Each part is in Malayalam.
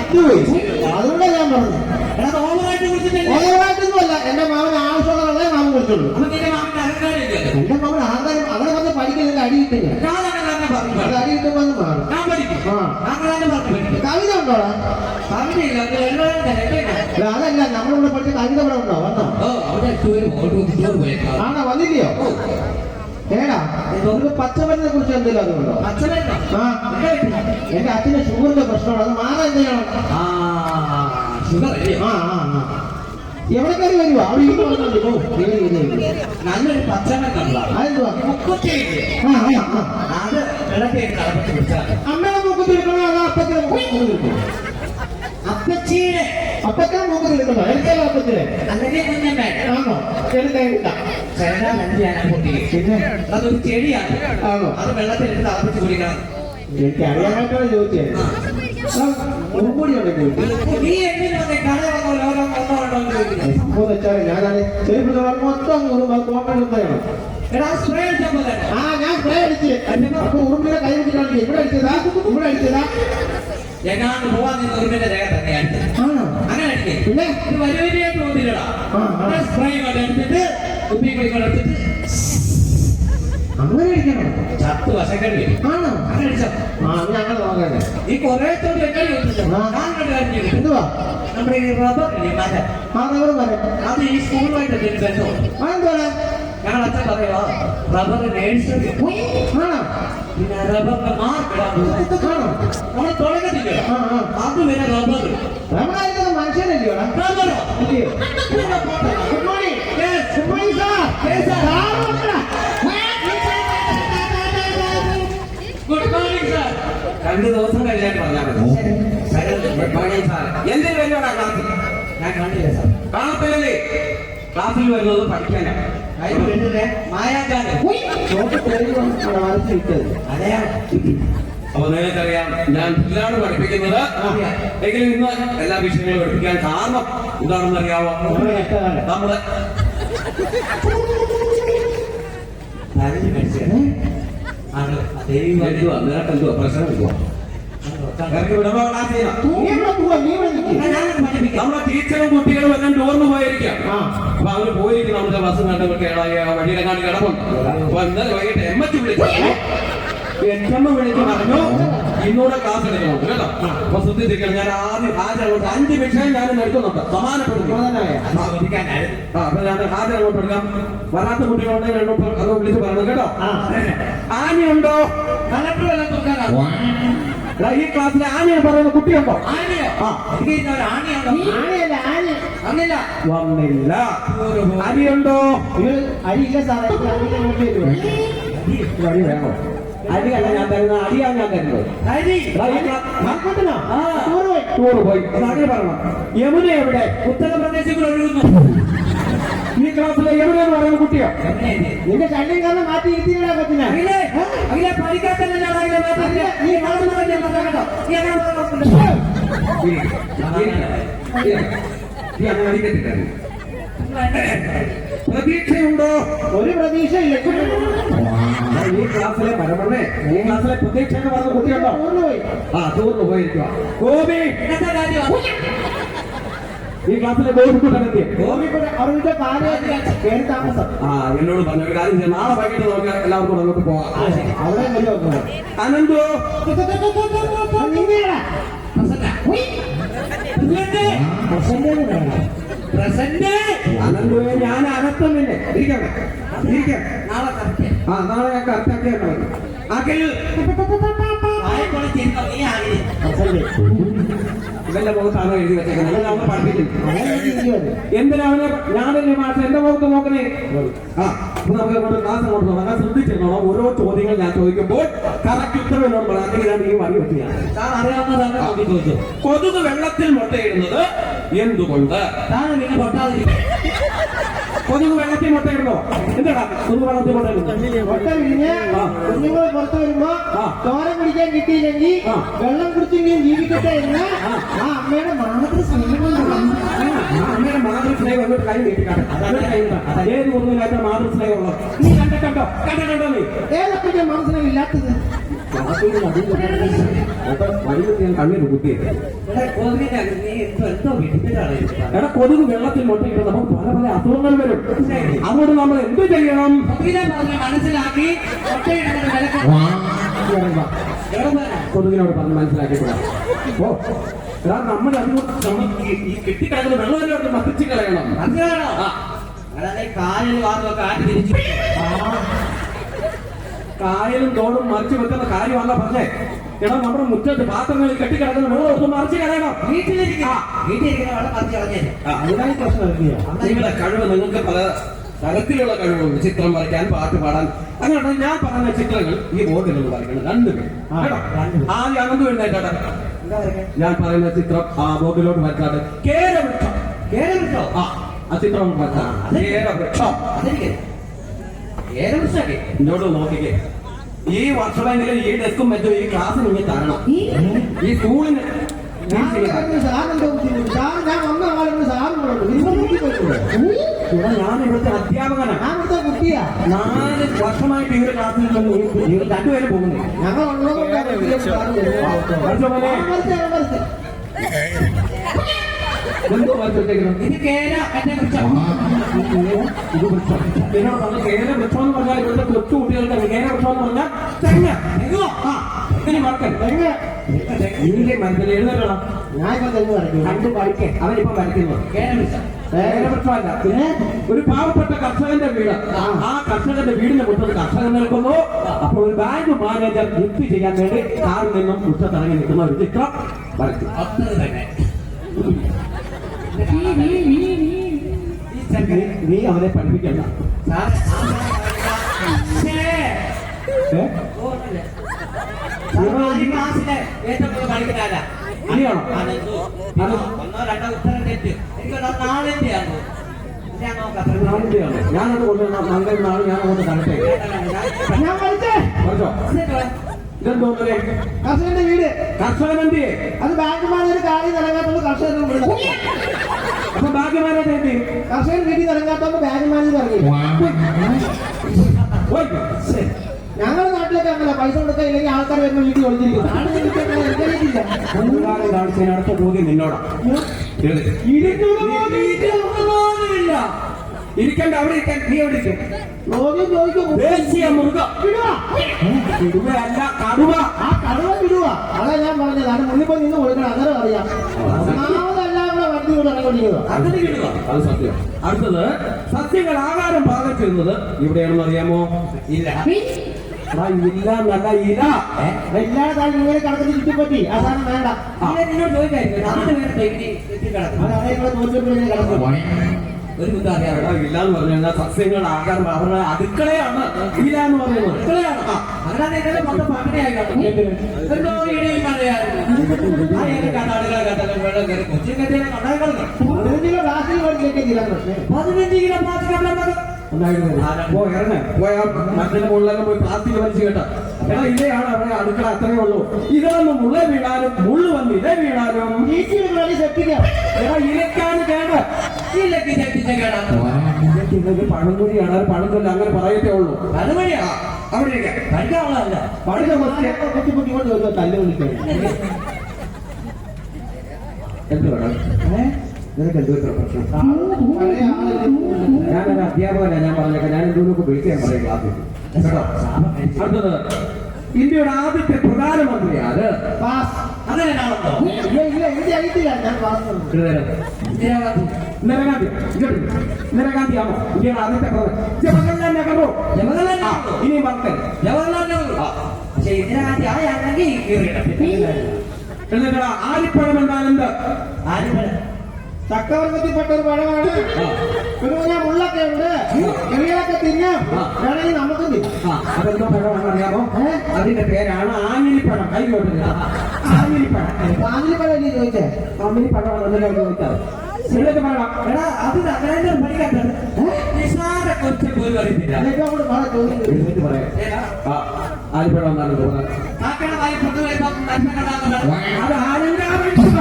വെള്ളം ചത്തുപോയി അതുകൊണ്ടാണ് ഞാൻ പറഞ്ഞത് എടാ അത് ഓവറായിട്ട് കുടിച്ചിട്ടില്ല ഓരോട്ടൊന്നുമല്ല എന്റെ മാമന് ആവശ്യമുള്ള വെള്ളമേ മാമൻ കുടിച്ചുള്ളൂ എന്റെ മാമൻ ആധാരം അവിടെ വന്ന് പഠിക്കുന്നില്ല അടി കിട്ടില്ല അടി കിട്ടുമ്പോ മാറും. കവിത ഉണ്ടോടാ അതല്ല നമ്മളിവിടെ പഠിച്ച കവിത ഇവിടെ ഉണ്ടോ? വന്നോ? ആണോ? വന്നില്ലയോ? ഏടാ നമുക്ക് പച്ചമരുന്നിനെ കുറിച്ച് എന്തെങ്കിലും അതുകൊണ്ടോ ആ. എന്റെ അച്ഛന് ഷുഗറിന്റെ പ്രശ്നമാണ് അത് മാറാൻ എന്തെങ്കിലും ആ ഷുഗർ ആ ആ ആ. എവിടെ കയറി വരുവോ? അവിടെ. കേറി വരൂ, വരൂ. നല്ലൊരു പച്ചമരുന്നുള്ള അതെന്തുവാ? ആ അത് അമ്മയുടെ മൂക്കത്ത് എടുക്കണോ അതോ അപ്പത്തിന്റെ മൂക്കത്ത് എടുക്കണോ അപ്പച്ചീടെ അപ്പത്തിന്റെ നോക്കി എടുക്കണോ എനിക്കല്ല ആണോ? എടുത്ത അതൊരു ചെടിയാണ് ആണോ? അത് വെള്ളത്തിൽ തിളപ്പിച്ച് കുടിക്കണം. എനിക്ക് അറിയാനായിട്ടാണ് ചോദിച്ചത് സംഭവം വെച്ചാൽ ഞാനത് ചെരുപ്പ് മൊത്തം കോട്ടയാണ് എടാ സ്പ്രേ അടിച്ചാൽ ആ ഞാൻ സ്പ്രേ അടിച്ച്. അപ്പൊ ഉറുമ്പിനെ കൈ വിട്ടിട്ടാണ് ഇവിടെ അടിച്ചതാ ഇവിടെ അടിച്ചതാ. എങ്ങാണ്ട് പോവാൻ നിന്ന് ഉറുമ്പിന്റെ ദേഹം അങ്ങനെ അടിക്കേ വലിയ വലിയ തോന്നില്ലടാ. സ്പ്രേ എടുത്തിട്ട് കുപ്പി കൊണ്ട് എടുത്തിട്ട് അങ്ങനെ അടിക്കണം ചത്ത് വശക്കടി ആണോ? അങ്ങനെ അടിച്ചോ ആ ഞങ്ങൾ നോക്കണ്ടേ. ഈ കൊറേ കാര്യം ചെയ്തിട്ടുണ്ട് എന്തുവാ? നമ്മുടെ ഈ റബ്ബർ മരം. ആ റബ്ബർ മരം. അത് ഈ സ്കൂളുമായിട്ട് ബന്ധം ആ എന്തുവാ? ഞങ്ങൾ അച്ഛൻ പറയുവാ റബ്ബർ നേഴ്സറി പോയി ആണോ പിന്നെ റബ്ബറിന്റെ മാർക്ക് ഇടാൻ പോകും ആണോ നമ്മൾ തുടങ്ങത്തില്ല ആ ആ അത് പിന്നെ റബ്ബർ നമ്മളായിരിക്കുന്നത് മനുഷ്യനല്ലയോടാ റബ്ബറോ ഇല്ലയോ പിന്നെ പോട്ടെ. Good morning Yes. Good morning sir Yes, sir. Sir വന്നടാ. ഗുഡ് മോർണിംഗ് സാർ രണ്ട് ദിവസം കഴിഞ്ഞാൽ പറഞ്ഞാൽ മതി ഗുഡ് മോർണിംഗ് സാർ എന്തിനു വരുവാടാ ക്ലാസ്സിൽ ഞാൻ കണ്ടില്ല സാർ കാണത്തില്ലേ ക്ലാസ്സിൽ വരുന്നത് പഠിക്കാനാണ് അപ്പൊ നിങ്ങൾക്കറിയാം ഞാൻ ഇതിലാണ് പഠിപ്പിക്കുന്നത് എങ്കിലും ഇന്ന് എല്ലാ വിഷയങ്ങളും പഠിപ്പിക്കാൻ കാരണം എന്താണെന്ന് അറിയാവോ? എന്തുവാ പ്രശ്നം എന്തുവാ? നമ്മുടെ ടീച്ചറും കുട്ടികളും എല്ലാം ടൂറിന് പോയിരിക്കാം. അപ്പൊ അവർ പോയിരിക്കും നമ്മുടെ ബസ് കണ്ട് വഴിയിലെ കാണി കിടപ്പുണ്ട്. അപ്പൊ ഇന്നലെ വൈകിട്ട് എം എച്ച് വിളിച്ചു. എച്ചമ്മ വിളിച്ച് പറഞ്ഞു ഇന്നൂടെ ക്ലാസ് എടുക്കുന്നുണ്ട് കേട്ടോ. അപ്പൊ ശ്രദ്ധിച്ചിരിക്കണം ഞാൻ ആദ്യം ഹാജരങ്ങോട്ട് അഞ്ച് വിഷയം ഞാൻ എടുക്കുന്നുണ്ട്. സമാനപ്പെടുന്നു ഹാജരങ്ങോട്ട് എടുക്കാം. വരാത്ത കുട്ടികളുണ്ടെങ്കിൽ അത് വിളിച്ച് പറഞ്ഞു കേട്ടോ. ആനയുണ്ടോ? കലക്ടർ എല്ലാം തുറക്കാനാ? എടാ, ഈ ക്ലാസ്സിലെ ആനയെ പറയുന്ന കുട്ടിയുണ്ടോ? വന്നില്ല. അരിയുണ്ടോ? അരിയില്ല സാറേ അരി വേണോ? അരിയല്ല ഞാൻ തരുന്നത് അരിയാണ് ഞാൻ തരുന്നത്. ടൂറ് പോയി. ടൂറ് പോയി. അത് അങ്ങനെ പറയണം. യമുന എവിടെ? ഉത്തർപ്രദേശിൽ ഒഴുകുന്നു. ഈ ക്ലാസ്സിലെ എവിടെയാണ് പറയുന്ന കുട്ടിയോ? എന്നെ? നിന്റെ ശല്യം കാരണം മാറ്റി ഇരുത്തിയില്ല കൊച്ചിനെ. പഠിക്കാത്തല്ലേ പ്രതീക്ഷയുണ്ടോ? ഒരു പ്രതീക്ഷയില്ല. ഈ ക്ലാസ്സിലെ പരമണ്ണേ ഈ ക്ലാസ്സിലെ പ്രതീക്ഷ എന്ന് പറഞ്ഞ കുട്ടിയുണ്ടോ? ആ തോന്നുന്നു പോയിരിക്കുക ഗോപി. ഈ ക്ലാസ്സിലെ ഗോപിക്കുട്ടനെത്തിയ അവരുടെ കയറി താമസം. ആ എന്നോട് പറഞ്ഞ ഒരു കാര്യം ചെയ്യാം. നാളെ വൈകിട്ട് നമുക്ക് എല്ലാവർക്കും നമുക്ക് അവിടെ വരുമോ അനന്തു. പ്രസന്റ്. ഞാൻ അനത്തുന്നില്ലേ ഇരിക്കട്ടെ ഇരിക്കാം. നാളെ കറക്റ്റ്. ആ നാളെ ഞാൻ മതി. അഖിൽ! വായക്കുളം ചെരുപ്പം നീ ആകില്ലേ? ഇവന്റെ മുഖത്താണ് എഴുതി വെച്ചേക്കുന്നത് അവനെ പഠിപ്പിക്കുന്നു എന്തിനാ അവനെ മാസം എന്റെ മുഖത്ത് നോക്കണേ ആ നമുക്ക് അങ്ങോട്ട് ക്ലാസ് അങ്ങോട്ട് തുടങ്ങാൻ ശ്രദ്ധിച്ചിരുന്നോളാം ഓരോ ചോദ്യങ്ങൾ ഞാൻ ചോദിക്കുമ്പോൾ കറക്റ്റ് ഉത്തരം എന്നോട് പറയാം ഞാൻ ഈ വഴി വെക്കുകയാണ് അറിയാവുന്നതാണ് നോക്കി ചോദിച്ചു കൊതുക് വെള്ളത്തിൽ മുട്ടയിടുന്നത് എന്തുകൊണ്ട് താൻ പിന്നെ പൊട്ടാതിരിക്കും കൊതുക് വെള്ളത്തിൽ മുട്ടയിടുന്നോ. എന്താടാ കൊതുക് വെള്ളത്തിൽ മുട്ടയിടുന്നു. മുട്ട. വിരിഞ്ഞ്. കുഞ്ഞുങ്ങൾ പുറത്തു വരുമ്പോ. ചോര കുടിക്കാൻ കിട്ടിയില്ലെങ്കിൽ ആ. വെള്ളം കുടിച്ചെങ്കിലും ജീവിക്കട്ടെ എന്ന് ആ. അമ്മയുടെ മാത്രം സ്നേഹം കൊണ്ടാണ്. അമ്മയുടെ മാതൃസ്നേഹം എന്നൊരു കൈ നീട്ടിക്കാട്ടെ അതൊരു കൈ നീട്ടാം. ഏത് കൊതുകില്ലാത്ത മാതൃസ്നേഹമുള്ളത് നീ കണ്ടിട്ടുണ്ടോ? കണ്ടിട്ടുണ്ടോ നീ? ഏതൊക്കെ മനസ്സിലും ഇല്ലാത്തത്? കണ്ണിന് കുത്തിയത് എടാ, കൊതുക് വെള്ളത്തിൽ മുട്ടയിട്ട് നമുക്ക് പല പല അസുഖങ്ങൾ വരും. അതുകൊണ്ട് നമ്മൾ എന്ത് ചെയ്യണം? മനസ്സിലാക്കി? കൊതുകിനോട് പറഞ്ഞ് മനസ്സിലാക്കിക്കൂടാ. ഓ എടാ നമ്മൾ അതുകൊണ്ട് നമ്മൾ ഈ- കെട്ടിക്കിടക്കുന്ന വെള്ളത്തിലോട്ട് മത്തിച്ച് കളയണം. നീ കാലിൽ വാങ്ങുക കാറ്റ് തിരിച്ചു കായലും തോടും മറിച്ച് വെക്കുന്ന കാര്യമല്ല പറഞ്ഞേ. എടാ നമ്മുടെ മുറ്റത്ത് പാത്രങ്ങളിൽ കെട്ടിക്കിടക്കുന്ന വെള്ളം ഒന്ന് മറിച്ച് കളയണം. അതിനായി പ്രശ്നം നിങ്ങളുടെ കഴിവ് നിങ്ങൾക്ക് പല തരത്തിലുള്ള കഴിവുണ്ട് ചിത്രം വരയ്ക്കാൻ പാട്ട് പാടാൻ. അങ്ങനെ ഞാൻ പറഞ്ഞ ചിത്രങ്ങൾ ഈ ബോർഡിൽ വരയ്ക്കണം? രണ്ടുപേരും. ആദ്യം അനന്ത് എഴുന്നേറ്റാട്ടെ ഞാൻ പറയുന്ന ചിത്രം ആ ബോർഡിലോട്ട് വരച്ചാട്ടെ കേരവൃക്ഷം. കേരവൃക്ഷം. ആ ആ ചിത്രം വരക്കാം കേരവൃക്ഷം. ഇങ്ങോട്ട് നോക്കിക്കേ ഈ വർഷമെങ്കിലും ഈ ഡെസ്കും മറ്റും ഈ ക്ലാസ് ഇങ്ങനെ തരണം ഈ സ്കൂളിന് ഞാൻ നിങ്ങൾ ഇവിടുത്തെ അധ്യാപകനാണ് ഞാൻ കുട്ടിയാ നാല് വർഷമായിട്ട് ഈ ഒരു ക്ലാസ്സിൽ രണ്ടുപേരും പോകുന്നേ ഞങ്ങൾ ഉള്ളതുകൊണ്ടാണ് എന്തോ വരച്ചിട്ടേക്കുന്നത് ഇത് കേര എന്നെ ഇത് വൃക്ഷം പറഞ്ഞ കേര വൃക്ഷം എന്ന് പറഞ്ഞാൽ ഇവിടുത്തെ കൊച്ചു കുട്ടികൾക്ക് കേര വൃക്ഷം എന്ന് പറഞ്ഞാൽ തെങ്ങ്. തെങ്ങോ? ആ ഇനി മറക്കൻ തെങ്ങ്. മനസ്സിൽ എഴുന്നേറ്റണം ഞാൻ ഇപ്പൊ തെങ്ങ് വരയ്ക്കും. കണ്ടു പഠിക്കേ അവനിപ്പോ വരയ്ക്കുന്നത് കേര കേരവൃക്ഷമല്ല പിന്നെ ഒരു പാവപ്പെട്ട കർഷകന്റെ വീട്. ആ. കർഷകന്റെ വീടിന്റെ മുറ്റത്ത് കർഷകൻ നിൽക്കുന്നു. അപ്പോൾ ഒരു ബാങ്ക് മാനേജർ ലിഫ്റ്റ് ചെയ്യാൻ വേണ്ടി കാറിൽ നിന്നും മുറ്റത്തിറങ്ങി നിൽക്കുന്ന ഒരു ചിത്രം വരച്ചു അത്ര തന്നെ നീ- നീ അവനെ പഠിപ്പിക്കണ്ട? ഇത് ഒന്നോ രണ്ടോ ഉത്തരം തെറ്റ്. എനിക്ക് നാളിന്റെ ആണോ ഞാനത് കൊണ്ടുവന്ന മംഗൾ നാൾ ഞാൻ കൊണ്ട് തരട്ടെ കർഷകന്റെ വീട്. കർഷകൻ എന്ത് അത് ബാങ്ക് മാനേജർ കാര്യം നൽകാത്തുള്ള കർഷകൻ വിടുന്നത് അപ്പൊ ഭാഗ്യമാരെ എന്ത് കർഷകൻ വീട്ടിൽ ഇറങ്ങി പോയി. ശരി. ഞങ്ങളുടെ നാട്ടിലൊക്കെ അങ്ങനെ പൈസ കൊടുക്കാൻ ഇല്ലെങ്കിൽ ആൾക്കാർ വരുന്ന വീട്ടിൽ ഒളിഞ്ഞിരിക്കും നാട് കാണിച്ചതിന് അടുത്ത ചോദ്യം നിന്നോടാ. ഇരിക്കണ്ട അവിടെ ഇരിക്കാൻ. നീ ഇരിക്കും? ചോദ്യം ചോദിക്കും. ദേശീയ മൃഗം. വിടുക ഇടുവയല്ല കടുവ. ആ കടുവ വിടുക അതാ ഞാൻ പറഞ്ഞത്. അത് മുന്നിൽ പോയി നിന്ന് കൊടുക്കണം. അന്നേരം അറിയാം അത് സത്യം. അടുത്തത് സസ്യങ്ങൾ ആഹാരം പാകം ചെയ്യുന്നത് ഇവിടെയാണെന്ന് അറിയാമോ? ഇല്ല എടാ, ഇല്ല എന്നല്ല ഇല. എല്ലായിടത്തും ഇങ്ങനെ കണക്കിന് ചുറ്റിപ്പറ്റി. ആ വേണ്ട. ഇല്ല, ചോദിക്കായിരിക്കും നാല് പേരെ ഡെയിലി എത്തിക്കിടക്കും. അത് അതേ കൂടെ തോറ്റിട്ട് ഇങ്ങനെ കിടക്കും. ഒരു ബുദ്ധ അറിയാം. ഇല്ല എന്ന് പറഞ്ഞു കഴിഞ്ഞാൽ സസ്യങ്ങൾ അവരുടെ അടുക്കളയാണ്. ഇല്ല എന്ന് പറയുന്നത്. അടുക്കളയാണ്. പതിനഞ്ചിലോ ക്ലാസ്സിൽ പഠിച്ചേക്ക് ചില പ്രശ്നം പതിനഞ്ച് കിലോ പ്ലാസ്റ്റിക് പോ പോയാ പ്ലാസ്റ്റിക് വലിച്ചു കേട്ടോ എടാ ഇലയാണ് അവിടെ അടുക്കള അത്രേ ഉള്ളൂ ഇതൊന്നും മുള്ള വീണാലും മുള്ളു വന്ന് ഇല വീണാലും ഇലക്കാണ് കേട് ഇതൊക്കെ പഴംകുഴിയാണ് അത് പഴംകൊല്ല അങ്ങനെ പറയത്തേ ഉള്ളൂ അതുവഴിയാ അവിടെ. പഠിക്കാനുള്ളതല്ല കൊണ്ട് വരുമ്പോ തല്ല് വിളിക്കും എന്ത് വേണം നിനക്ക് എന്ത് ഇത്ര പ്രശ്നം പഴയ ആളില്ലേ ഞാനൊരു അധ്യാപകനാണ് ഞാൻ പറഞ്ഞേക്കാം ഞാൻ എന്തെങ്കിലുമൊക്കെ വിളിക്കാൻ പറയും ക്ലാസ്സിൽ. കേട്ടോ? അടുത്തത്. ഇന്ത്യയുടെ ആദ്യത്തെ പ്രധാനമന്ത്രി ആര് പറഞ്ഞത് ഇന്ദിരാഗാന്ധി. ആണോ? ഇന്ത്യയുടെ ആദ്യത്തെ ജവഹർലാൽ നെഹ്റു. ജവഹർലാൽ ആ, നെഹ്റു. ഇനി മക്കൾ ജവഹർലാൽ നെഹ്റു. പക്ഷെ ഇന്ദിരാഗാന്ധി ആയാണെങ്കിൽ എന്നിട്ട് ആലിപ്പഴം എന്നാൽ എന്ത് ആരും ചക്രവർത്തിപ്പെട്ട ഒരു പഴമാണ് ഒരു ഞാൻ മുള്ളൊക്കെ ഉണ്ട് കിളികളൊക്കെ തിന്നാം വേണമെങ്കിൽ നമുക്ക് തിന്നാം ആ അതെന്തോ പഴമാണെന്ന് അറിയാമോ ഏ? അതിന്റെ പേരാണ് ആഞ്ഞിലിപ്പഴം കൈ കൊണ്ടില്ല ആഞ്ഞിലിപ്പഴം പാതിരി പഴം ചോദിച്ചേ? ആഞ്ഞിലിപ്പഴം എന്നല്ലേ ചോദിച്ചത് എന്നിട്ട് പറയണം എടാ അത് അങ്ങനെ പഠിക്കാത്തത് നിസാര കൊച്ചു പോലും അറിയത്തില്ല എന്നിട്ട് അങ്ങോട്ട് പറ ചോദിക്കും. എന്നിട്ട് പറയാം? ഏതാ? ആ ആലിപ്പഴം വന്നാണ് തോന്നുന്നത് കാക്കയുടെ വായി പുറത്തു വരുമ്പോ നന്മ അത് ആരെങ്കിലും ആവശ്യമില്ല.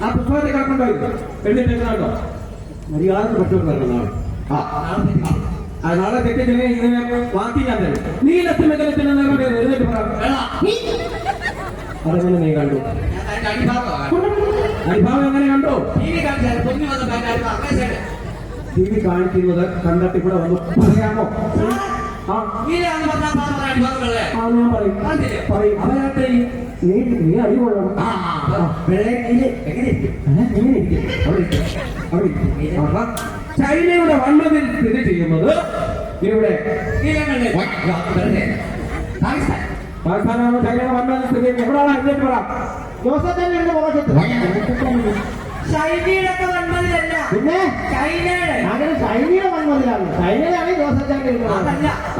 ആ പുസ്തകത്തെ കിടക്കൊണ്ടായി എഴുതിട്ടേക്കുന്നുണ്ടോ മര്യാദ പറ്റുമെന്ന് പറയുന്നതാണ് ആ. നാളെ തെറ്റിച്ചിനെ ഇങ്ങനെ വാക്കി ഞാൻ തരും നീ ലക്ഷ്യമകലത്തിന് നേരെ എഴുതിട്ട് പറ അതെങ്ങനെ നീ കണ്ടു? അനുഭാവം എങ്ങനെ കണ്ടോ? ടി വി കാണിക്കുന്നത് കണ്ടിട്ട് ഇവിടെ വന്ന് പറയാമോ? നീ നീ അടി കൊള്ളണം ഏ, എങ്ങനെ ഇരിക്കും? അവിടെ ഇരിക്കും. അവിടെ ഇരിക്കും. ചൈനയുടെ വണ്ണതിൽ സ്ഥിതി ചെയ്യുന്നത് ഇവിടെ പാകിസ്ഥാനാണ് ചൈനയുടെ വണ്ണതിൽ സ്ഥിതി ചെയ്യുന്നത്. എവിടെയാണ്? അതിലേക്ക് പറ. ജോസഫ് തന്നെ മോശത്ത് വന്നതിലല്ല പിന്നെ ചൈനയുടെ അങ്ങനെ ചൈനയുടെ വന്നതിലാണ് ചൈനയാണ്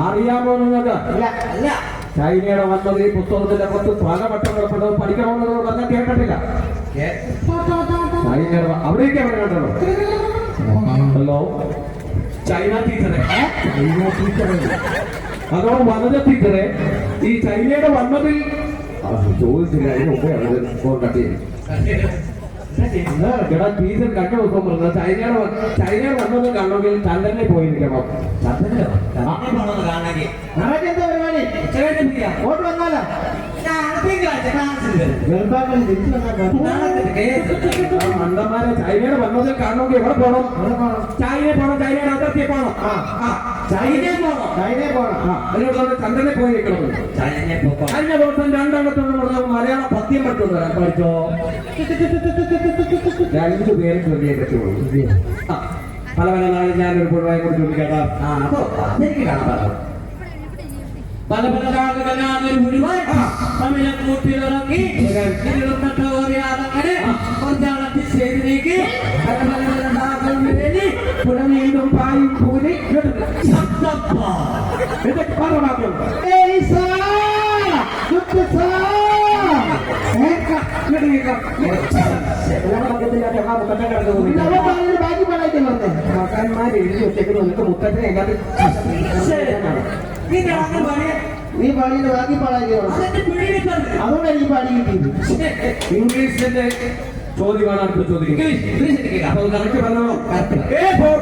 അറിയാമോ നിങ്ങൾക്ക്? അല്ല. ചൈനയുടെ വന്നത് ഈ പുസ്തകത്തിന്റെ കുറച്ച് പലവട്ടങ്ങൾ പെട്ടത് പഠിക്കണമെന്ന് പറഞ്ഞാൽ കേട്ടിട്ടില്ല. ചൈനയുടെ അവിടേക്ക് അവർ കണ്ടോ ഹലോ? ചൈന ടീച്ചറെ. ചൈന ടീച്ചറെ അതോ വനജ ടീച്ചറെ? ഈ ചൈനയുടെ വന്നതിൽ ചോദിച്ചില്ല. അതിന് മുമ്പേ അവർ ഫോൺ കട്ട് ചെയ്തു എടാ ടീച്ചർ കഴിഞ്ഞ ദിവസം പറഞ്ഞത് ചൈനയുടെ ചൈനയുടെ വന്നത് കണ്ടെങ്കിൽ ചന്ദ്രനെ പോയിരിക്കണം ചന്ദ്രനോ എന്താ പരിപാടി വന്നാലോ? മണ്ടന്മാരെ ചൈനയുടെ വന്നതിൽ കാണണമെങ്കിൽ എവിടെ പോകണം അവിടെ പോകണം ചൈനയിൽ പോകണം ചൈനയുടെ അതിർത്തി പോകണം ആ ആ ചൈനയിൽ പോകണം ചൈനയിൽ പോകണം ആ അതിനോട് ചന്ദ്രനെ പോയി നിൽക്കണം കഴിഞ്ഞ ദിവസം രണ്ടെണ്ണത്തോട് പറഞ്ഞ മലയാള പദ്യം പഠിച്ചോണ്ട് വരാൻ പഠിച്ചോ രണ്ടു പേരെ ചൊല്ലിയേ പറ്റുള്ളൂ പല പല നാളിൽ ഞാനൊരു പുഴവായി കൂടി ചൊല്ലിക്കേട്ടാ പല കാലുകളാണ് മുഴുവൻ തമിഴ് കൂട്ടിലിറങ്ങി ഇരുപത്തെട്ട് ഓറിയാതങ്ങനെ കുറച്ചാളത്തിൽ ചെയ്തിലേക്ക് പല പല പല നാഗം വേലി പുഴമീണ്ടും പായും കൂലി ശബ്ദപ്പാ. ഇതൊക്കെ പറഞ്ഞാൽ ഏയ് സാർ ഗുഡ് സാർ നമ്മൾ പറഞ്ഞത് ബാക്കി പാടായിട്ട് വന്നേ നീ പാടിയിട്ട് ബാക്കി പിടികിട്ടത് അതുകൊണ്ട് എനിക്ക് പാടി കിട്ടിയത്. ഇംഗ്ലീഷിന്റെ ചോദ്യമാണ് അടുത്ത ചോദിക്കുന്നത് അപ്പോൾ കറക്റ്റ് പറഞ്ഞോളൂ. A for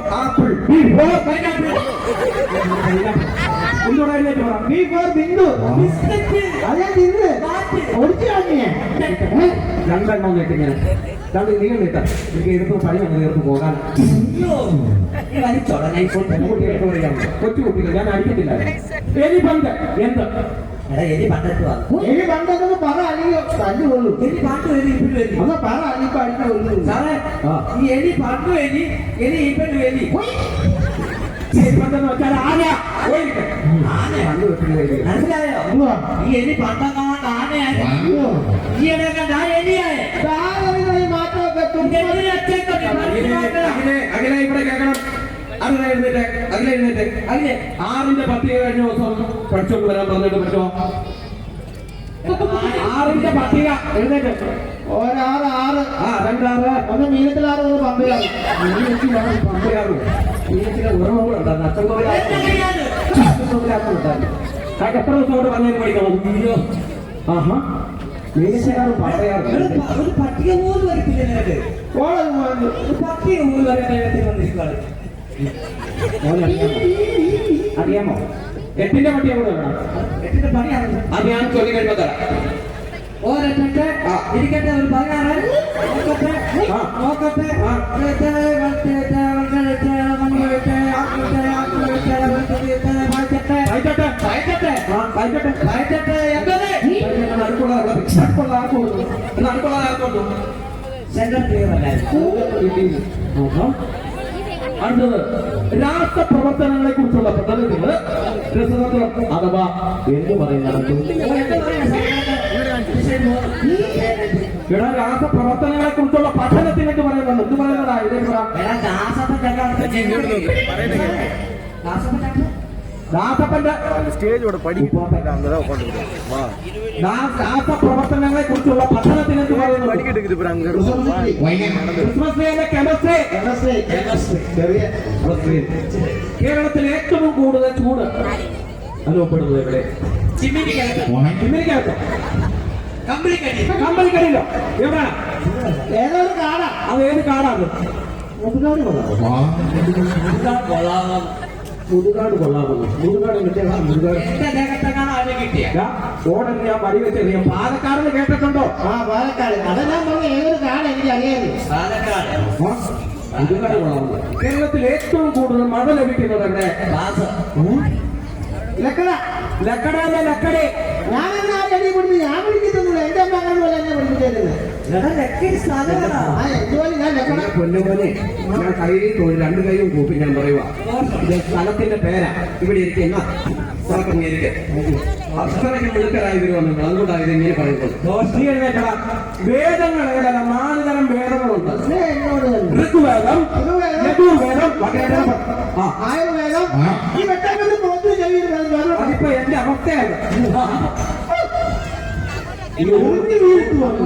അതെ രണ്ടെണ്ണം നീട്ടി ഞാൻ രണ്ട് നീ നീട്ട എനിക്ക് എടുത്ത് പണി വന്ന് തീർത്ത് പോകാൻ പെൺകുട്ടികൾക്ക് പറയാം കൊച്ചു കുട്ടികൾ ഞാൻ അടിക്കത്തില്ല എലി പന്ത് എന്ത് എലി എലി പണ്ടൊക്കെ പറ അല്ലെങ്കിൽ തല്ലു കൊള്ളു എലി പാട്ട് വരും ഇപ്പിട്ട് വരും അന്ന് പറ അല്ലിപ്പോ അടിക്കാൻ കൊള്ളു സാറേ. ഈ എലി പണ്ടു എലി എലി ഇപ്പിട്ട് എലി മനസ്സിലായോ ഈ എലി പണ്ടങ്ങാണ്ട് ആനയായി അയ്യോ ഈയിടെ കണ്ട ആ എലിയായി ഈ അഖിലെ, ഇവിടെ കേൾക്കണം അതിനെ എഴുന്നേറ്റ് അഖിലെ എഴുന്നേറ്റ് അല്ലേ ആറിന്റെ പട്ടിക കഴിഞ്ഞ ദിവസം പഠിച്ചോണ്ട് വരാൻ പറഞ്ഞിട്ട് പഠിച്ചോ ആറിന്റെ പട്ടിക. എഴുന്നേറ്റ്. ഒരാറ് ആറ്. ആ രണ്ടാറ്. ഒന്ന് മീനത്തിലാറ് ഒന്ന് പമ്പയാറ് നീലത്തിലാണ് പമ്പയാറും അച്ഛൻ കാക്ക എത്ര ദിവസം കൊണ്ട് പറഞ്ഞു പഠിക്കണം? അയ്യോ. ആഹാ. നീലത്തിലാറും പമ്പയാറും ഒരു പട്ടിക പോലും വരത്തില്ല നിനക്ക്. പട്ടിക പോലും വരാൻ വന്നിരിക്കുകയാണ് അറിയാമോ അറിയാമോ? എട്ടിന്റെ പട്ടി അങ്ങോട്ട് വേണം എട്ടിന്റെ പണിയാണ് അത് ഞാൻ ചൊല്ലി കഴിയുമ്പോ തരാം. ഒരൊക്കെ ഇരിക്കട്ടെ ഒരു പതിനാറ്. നോക്കട്ടെ. നോക്കട്ടെ. സെന്റർ ക്ലിയർ അല്ലായിരുന്നു. അടുത്തത് രാഷ്ട്രപ്രവർത്തനങ്ങളെ കുറിച്ചുള്ള പഠനത്തിന് രസതന്ത്രം അഥവാ എന്ത് പറയുന്നത് പറയാ, ഇവിടെ രാഷ്ട്രപ്രവർത്തനങ്ങളെ കുറിച്ചുള്ള പഠനത്തിന് എന്ത് പറയുന്നുണ്ട് എന്ത് പറയുന്നതാ ഇതേ പറ. എടാ, സ്റ്റേജോട് വാ. രാഷ്ട്രപ്രവർത്തനങ്ങളെ കുറിച്ചുള്ള പഠനത്തിന് പഠിക്കട്ടെ കേരളത്തിൽ ഏറ്റവും കൂടുതൽ ചൂട് അനുഭവപ്പെടുന്നത് ഇവിടെ ചിമ്മിനിക്കകത്ത്. കമ്പനിക്കടിയിലോ എവിടെയാണ് ഏതോ ഒരു കാടാ അത് ഏത് കാടാണ്? മുതുകാട് കൊള്ളാമോ മുതുകാട് കൊള്ളാമെന്ന്. മുതുകാട് മറ്റേ ആ മുതുകാട്. എന്റെ കിട്ടിയ? ഓടൻ ഞാൻ വഴി വെച്ചറിയാം പാലക്കാട് കേട്ടിട്ടുണ്ടോ? ആ പാലക്കാട്. അതെല്ലാം പറഞ്ഞ ഏതൊരു കാട് എനിക്ക് അറിയാമല്ലോ പാലക്കാട്. മുതുകാട് കൊള്ളാമെന്ന്. കേരളത്തിൽ ഏറ്റവും കൂടുതൽ മഴ ലഭിക്കുന്നത് എവിടെ? ലക്കട. ലക്കട ലക്കടല്ല ലക്കടേ. ഞാൻ എന്നാ അടി പിടിച്ച് ഞാൻ പിടിക്കത്തൊന്നുമില്ല എന്റെ അമ്മ അങ്ങനെ പോലെ എന്നെ പഠിപ്പിച്ചേക്കുന്നത് പൊന്നുപോലെ ഞാൻ കൈ തോന്നി രണ്ട് കൈയും കൂപ്പി ഞാൻ പറയുക ഇത് സ്ഥലത്തിന്റെ പേരാ. ഇവിടെ ഇരിക്കുന്ന ഇങ്ങനെ പറയുന്നത്. വേദങ്ങൾ നാല് തരം വേദങ്ങളുണ്ട്. ഋതുവേദം ആയുർവേദം. അതിപ്പോ എന്റെ അവസ്ഥയാണ്. ഊന്നി വീഴ്ത്തു വന്നു.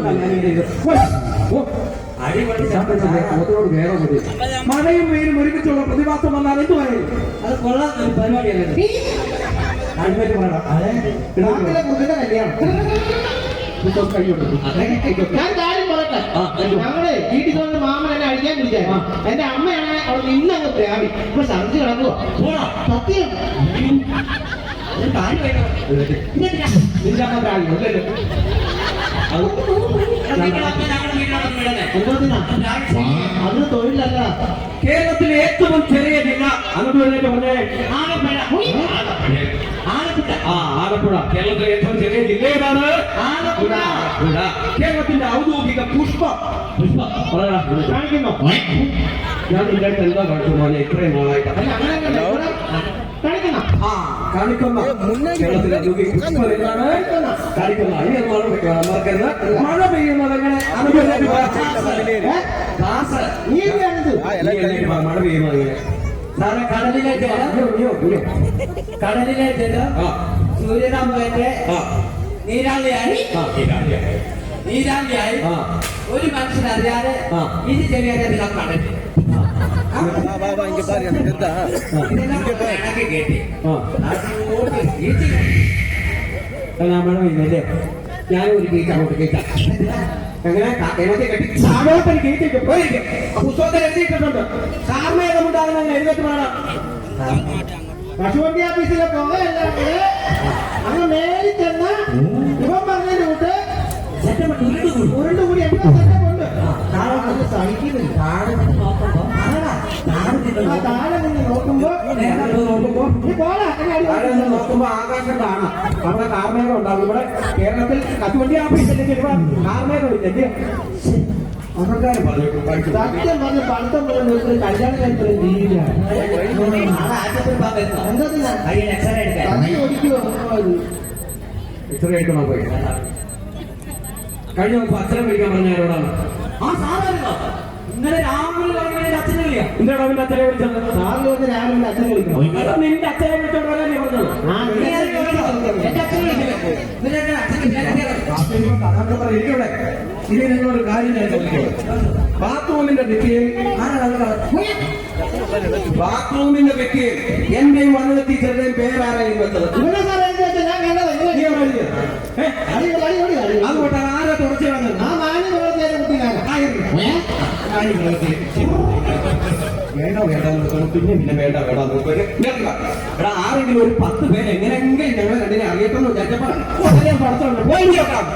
അടിപൊളി അതിനോട് വേറെ മതി മഴയും വെയിലും ഒരുമിച്ചുള്ള പ്രതിഭാസം വന്നാൽ എന്ത് പറയും? അത് കൊള്ളാം പരിപാടിയല്ലേ ഞങ്ങൾ വീട്ടിൽ കൊണ്ട് മാമൻ എന്നെ അഴിക്കാൻ വിളിച്ചാൽ എന്റെ അമ്മയാണ് അവിടെ നിന്നങ്ങ് പ്രാവി ഇപ്പൊ ഛർദി കിടക്കുക സത്യം. നിന്റെ അമ്മ പ്രാവി അത് തൊഴിലല്ല കേരളത്തിലെ ഏറ്റവും ചെറിയ ജില്ല അങ്ങോട്ട് പറഞ്ഞേ. ആ ആലപ്പുഴ. കേരളത്തിലെ ഏറ്റവും ചെറിയ ജില്ല ഏതാണ്? ആലപ്പുഴ. ആലപ്പുഴ. കേരളത്തിന്റെ ഔദ്യോഗിക പുഷ്പം. പുഷ്പം. പറയടാ. ഞാൻ അടുത്ത് എന്താ കാണിച്ചു മോനെ? ഇത്രയും നാളായിട്ട്. അങ്ങനെ കാണിക്കുന്നോ ആ കേരളത്തിലെ ഇനി അത് മറക്കരുത് മഴ പെയ്യുന്നത് മഴ സാറേ കടലിലെ ജലം. കടലിലെ ജലം സൂര്യനാമ്പന്റെ നീരാളിയായി. നീരാളിയായി. ഒരു മനുഷ്യനറിയാതെ. ഇത് ചെറിയ ഇതിലാ കേട്ടി മഴ പെയ്യുന്നല്ലേ ഞാനും ഒരു ഗീറ്റ് അങ്ങോട്ട് കീച്ച അങ്ങനെ കാക്കയിലൊക്കെ കെട്ടി സാധോട്ടൊരു കീച്ചയ്ക്ക് പോയിരിക്കും പുസ്തകത്തിൽ എഴുതിയിട്ടുണ്ട് കാർമേഘമുണ്ടാകുന്ന എഴുതിയിട്ട് വേണം കശുവണ്ടി ഓഫീസിലെ പുകയല്ലാണ്ട് അങ്ങ് മേലിൽ ചെന്ന് ഇവൻ പറഞ്ഞ റൂട്ട് ഉരുണ്ടുകൂടി എത്ര സെറ്റപ്പുണ്ട് സഹിക്കുന്നില്ല നോക്കുമ്പോ ആകാശം കാണാം. അവിടെ കാർമേഘം ഉണ്ടാകും. ഇവിടെ കേരളത്തിൽ കശുവണ്ടി ആഫീസിലേക്ക് കാർമേഘം ഇല്ലേ അഹങ്കാരം പറഞ്ഞു പഠിച്ചു സത്യം പറഞ്ഞ് പഠിത്തം നിർത്തി കല്യാണം കഴിക്കുന്ന ഒടിക്കുവോ ഇത്ര എടുക്കണോ പോയി? കഴിഞ്ഞ ദിവസം പിടിക്കാൻ പറഞ്ഞ ആരോടാണ്? ആ സാറായിരുന്നോ ഇന്നലെ രാവിലെ പറഞ്ഞ അച്ഛനെ വിളിയാ എന്താണ് അവന്റെ അച്ഛനെ വിളിച്ചത്. സാറിന് വന്ന് രാവിലെ അച്ഛൻ വിളിക്കണം നിന്റെ അച്ഛനെ വിളിച്ചോണ്ട് വരാൻ നീ പറഞ്ഞത്? എന്റെ അച്ഛനെ അച്ഛനെ ഇരിക്കവിടെ. ഇനി നിങ്ങളൊരു കാര്യം ഞാൻ ചോദിക്കട്ടെ. ബാത്റൂമിന്റെ ഭിത്തിയിൽ ബാത്റൂമിന്റെ ഭിത്തിയിൽ എന്റെയും വന്നത് ടീച്ചറുടെയും പേരാരായും വെച്ചത് ഇവിടെ സാറേ എന്താ ഞാൻ കണ്ടത്? നീ എങ്ങനെ എവിടെ എഴുതിയത്? ഏ? അടി അടി അടി അടി. അതുകൊണ്ട് ആരാ തുടച്ചു വന്നത് വേണ്ട വേണ്ട നോക്കണം പിന്നെ പിന്നെ വേണ്ട വേണ്ട നോക്കുക എടാ ആരെങ്കിലും ഒരു പത്ത് പേര് എങ്ങനെയെങ്കിലും ഞങ്ങൾ രണ്ടിനെ അറിയട്ടെന്ന് വിചാരിച്ചപ്പോൾ പടത്തുണ്ട് പോയി കേൾക്കാം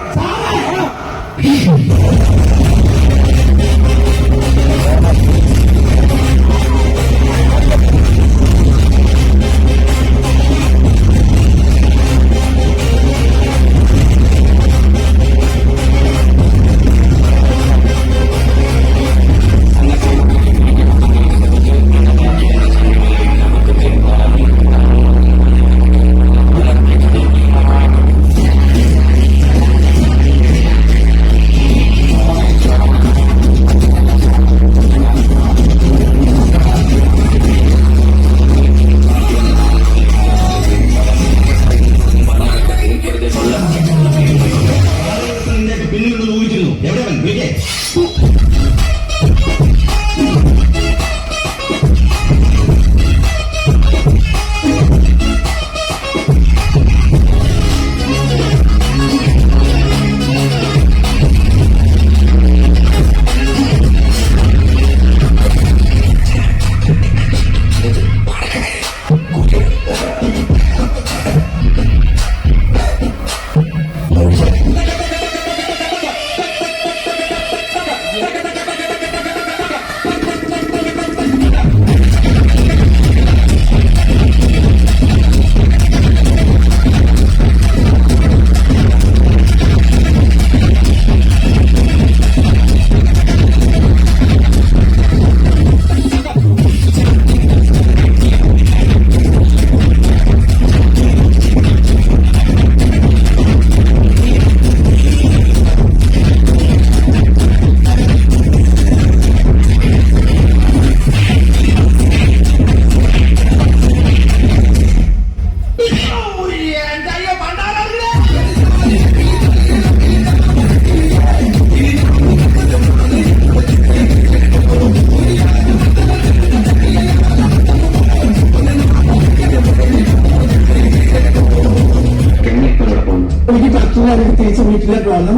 എനിക്ക് പത്ത് പേർക്ക് തിരിച്ച് വീട്ടിലേക്ക് വന്നു.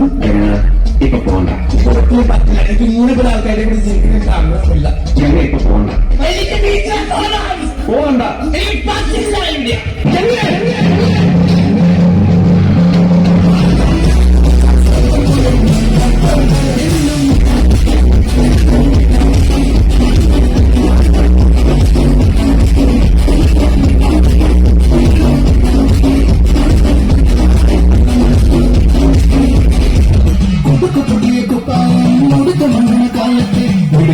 ഇപ്പൊ പോകണ്ട പുറത്തിൽ പറ്റില്ല. എനിക്ക് ഇങ്ങനെ കൂടെ ആൾക്കാരെ കൂടി ജീവിക്കുന്ന താമസമില്ല എങ്ങനെ ഇപ്പൊ പോകണ്ട എനിക്ക് പോകണ്ട എനിക്ക് പറ്റില്ല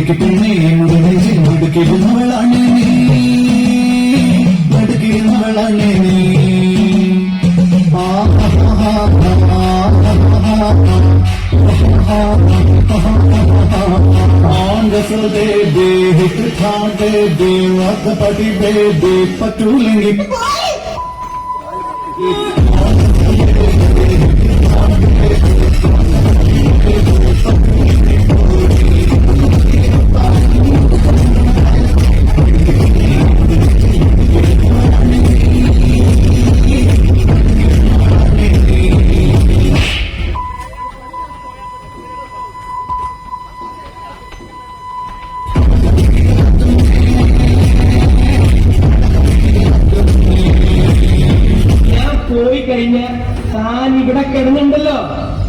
നടുക്ക് പെണ്ണേ മുറിനെഞ്ചിൽ നടുക്കിടുന്നവളാണ് നീ നടുക്കിടുന്നവളാണ് നീ ആണ്ടസതേ ദേ കൃതാണ്ടേ ദേ വാക്കപടി ദേ ദേ പട്ടൂലങ്കി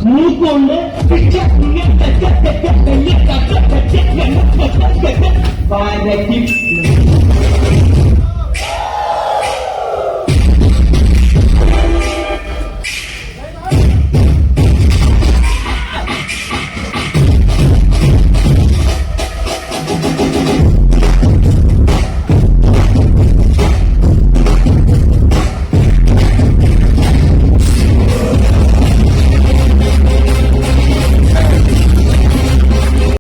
തെറ്റ, പരക്കി